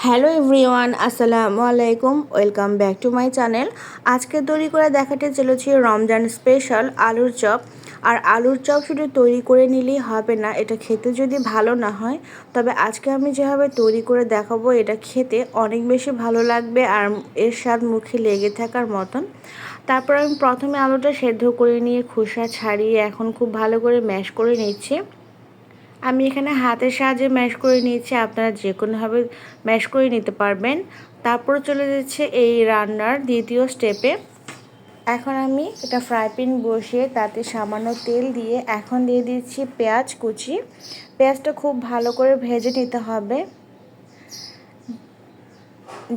Hello everyone, আসসালামু আলাইকুম, welcome back to my channel. আজকে তৈরি করে দেখাতে চলেছি রমজান স্পেশাল আলুর চপ। আর আলুর চপ শুধু তৈরি করে নিলেই হবে না, এটা খেতে যদি ভালো না হয়, তবে আজকে আমি যেভাবে তৈরি করে দেখাবো, এটা খেতে অনেক বেশি ভালো লাগবে আর এর স্বাদ মুখে লেগে থাকার মতন। তারপর আমি প্রথমে আলুটা সেদ্ধ করে নিয়ে খোসা ছাড়িয়ে এখন খুব ভালো করে ম্যাশ করে নিচ্ছি। আমি এখানে হাতের সাহায্যে ম্যাশ করে নিয়েছি, আপনারা যে কোনোভাবে ম্যাশ করে নিতে পারবেন। তারপর চলে যাচ্ছে এই রান্নার দ্বিতীয় স্টেপে এখন আমি এটা ফ্রাই প্যান বসিয়ে তাতে সামান্য তেল দিয়ে এখন দিয়ে দিচ্ছি পেঁয়াজ কুচি। পেঁয়াজটা খুব ভালো করে ভেজে নিতে হবে।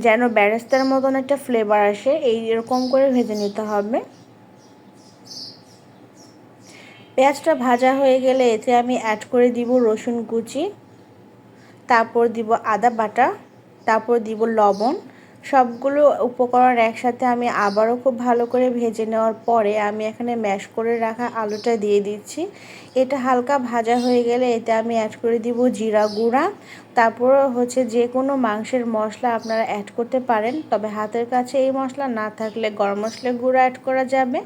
যেন ব্যারেস্তার মতন একটা ফ্লেভার আসে, এই এরকম করে ভেজে নিতে হবে। পেঁয়াজটা ভাজা হয়ে গেলে এতে আমি অ্যাড করে দিব রসুন কুচি, তারপর দিব আদা বাটা, তারপর দিব লবণ। সবগুলো উপকরণ একসাথে আমি আবারও খুব ভালো করে ভেজে নেওয়ার পরে আমি এখানে ম্যাশ করে রাখা আলুটা দিয়ে দিচ্ছি। এটা হালকা ভাজা হয়ে গেলে এতে আমি অ্যাড করে দিব জিরা গুঁড়া। তারপর হচ্ছে যে কোনো মাংসের মশলা আপনারা অ্যাড করতে পারেন, তবে হাতের কাছে এই মশলা না থাকলে গরম মশলা গুঁড়া অ্যাড করা যাবে।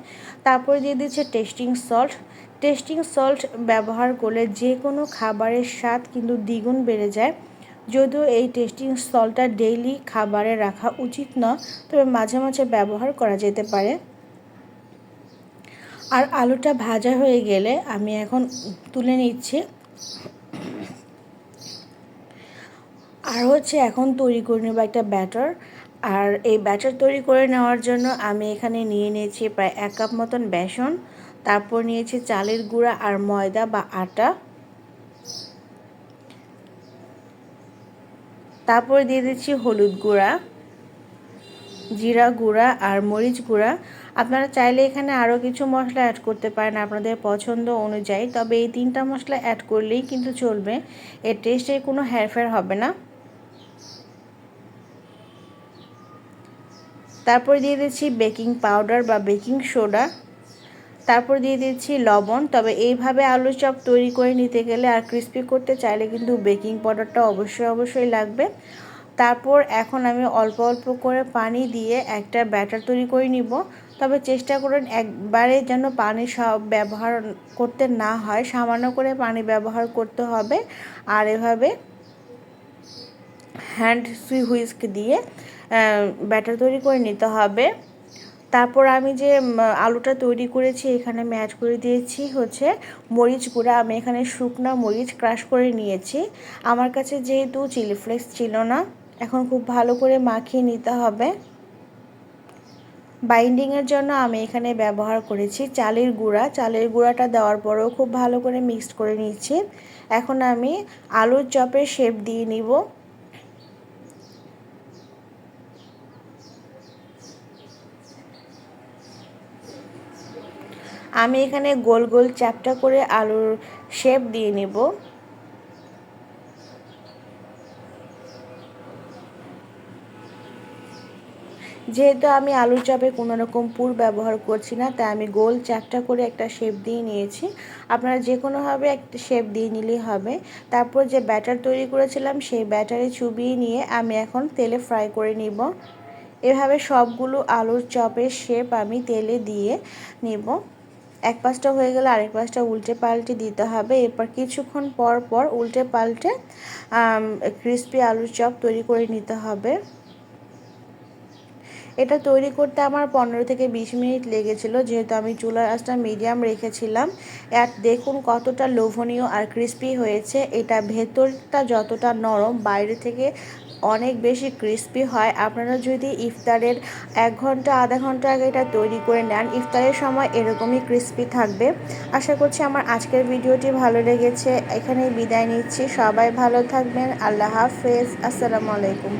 তারপর দিয়ে দিচ্ছে টেস্টিং সল্ট টেস্টিং সল্ট ব্যবহার করলে যে কোনো খাবারের স্বাদ কিন্তু দ্বিগুণ বেড়ে যায়। যদিও এই টেস্টিং সল্টটা ডেইলি খাবারে রাখা উচিত নয়, তবে মাঝে মাঝে ব্যবহার করা যেতে পারে। আর আলুটা ভাজা হয়ে গেলে আমি এখন তুলে নিচ্ছি। আর হচ্ছে এখন তৈরি করে নেব একটা ব্যাটার। আর এই ব্যাটার তৈরি করে নেওয়ার জন্য আমি এখানে নিয়ে নিয়েছি প্রায় এক কাপ মতন বেসন। তারপর নিয়েছি চালের গুঁড়া আর ময়দা বা আটা। তারপর দিয়ে দিচ্ছি হলুদ গুঁড়া, জিরা গুঁড়া আর মরিচ গুঁড়া। আপনারা চাইলে এখানে আরও কিছু মশলা অ্যাড করতে পারেন আপনাদের পছন্দ অনুযায়ী, তবে এই তিনটা মশলা অ্যাড করলেই কিন্তু চলবে। এর টেস্টে কোনো হেরফের হবে না। তারপর দিয়ে দিচ্ছি বেকিং পাউডার বা বেকিং সোডা তারপর দিয়ে দিচ্ছি লবণ। তবে এইভাবে আলু চপ তৈরি করে নিতে গেলে আর ক্রিস্পি করতে চাইলে কিন্তু বেকিং পাউডারটা অবশ্যই অবশ্যই লাগবে। তারপর এখন আমি অল্প অল্প করে পানি দিয়ে একটা ব্যাটার তৈরি করে নিব। তবে চেষ্টা করুন একবারে যেন পানি সব ব্যবহার করতে না হয়, সামান্য করে পানি ব্যবহার করতে হবে। আর এভাবে হ্যান্ড সুই হুইস্ক দিয়ে ব্যাটার তৈরি করে নিতে হবে। তারপর আমি যে আলুটা তৈরি করেছি, এখানে অ্যাড করে দিয়েছি হচ্ছে মরিচ গুঁড়া। আমি এখানে শুকনো মরিচ ক্রাশ করে নিয়েছি। আমার কাছে যেহেতু চিলি ফ্লেক্স ছিল না, এখন খুব ভালো করে মাখিয়ে নিতে হবে। বাইন্ডিংয়ের জন্য আমি এখানে ব্যবহার করেছি চালের গুঁড়া। চালের গুঁড়াটা দেওয়ার পরেও খুব ভালো করে মিক্সড করে নিচ্ছি। এখন আমি আলুর চপের শেপ দিয়ে নিব। আমি এখানে গোল গোল চ্যাপটা করে আলুর শেপ দিয়ে নেব। যেহেতু আমি আলুর চপে কোনো রকম পুর ব্যবহার করছি না, তাই আমি গোল চ্যাপটা করে একটা শেপ দিয়ে নিয়েছি। আপনারা যে কোনোভাবে একটা শেপ দিয়ে নিলেই হবে। তারপর যে ব্যাটার তৈরি করেছিলাম, সেই ব্যাটারে চুবিয়ে নিয়ে আমি এখন তেলে ফ্রাই করে নিব। এভাবে সবগুলো আলুর চপের শেপ আমি তেলে দিয়ে নিব। এক পাশটা হয়ে গেলে আরেক পাশটা উল্টে পাল্টে দিতে হবে। এরপর কিছুক্ষণ পর পর উল্টে পাল্টে ক্রিসপি আলুর চপ তৈরি করে নিতে হবে। এটা তৈরি করতে আমার পনেরো থেকে বিশ মিনিট লেগেছিল, যেহেতু আমি চুলার আঁচটা মিডিয়াম রেখেছিলাম। এক দেখুন কতটা লোভনীয় আর ক্রিস্পি হয়েছে। এটা ভেতরটা যতটা নরম, বাইরে থেকে অনেক বেশি ক্রিস্পি হয়। আপনারা যদি ইফতারের এক ঘণ্টা, আধা ঘণ্টা আগে এটা তৈরি করে নেন, ইফতারের সময় এরকমই ক্রিস্পি থাকবে। আশা করছি আমার আজকের ভিডিওটি ভালো লেগেছে। এখানেই বিদায় নিচ্ছি। সবাই ভালো থাকবেন। আল্লাহ হাফেজ। আসসালামু আলাইকুম।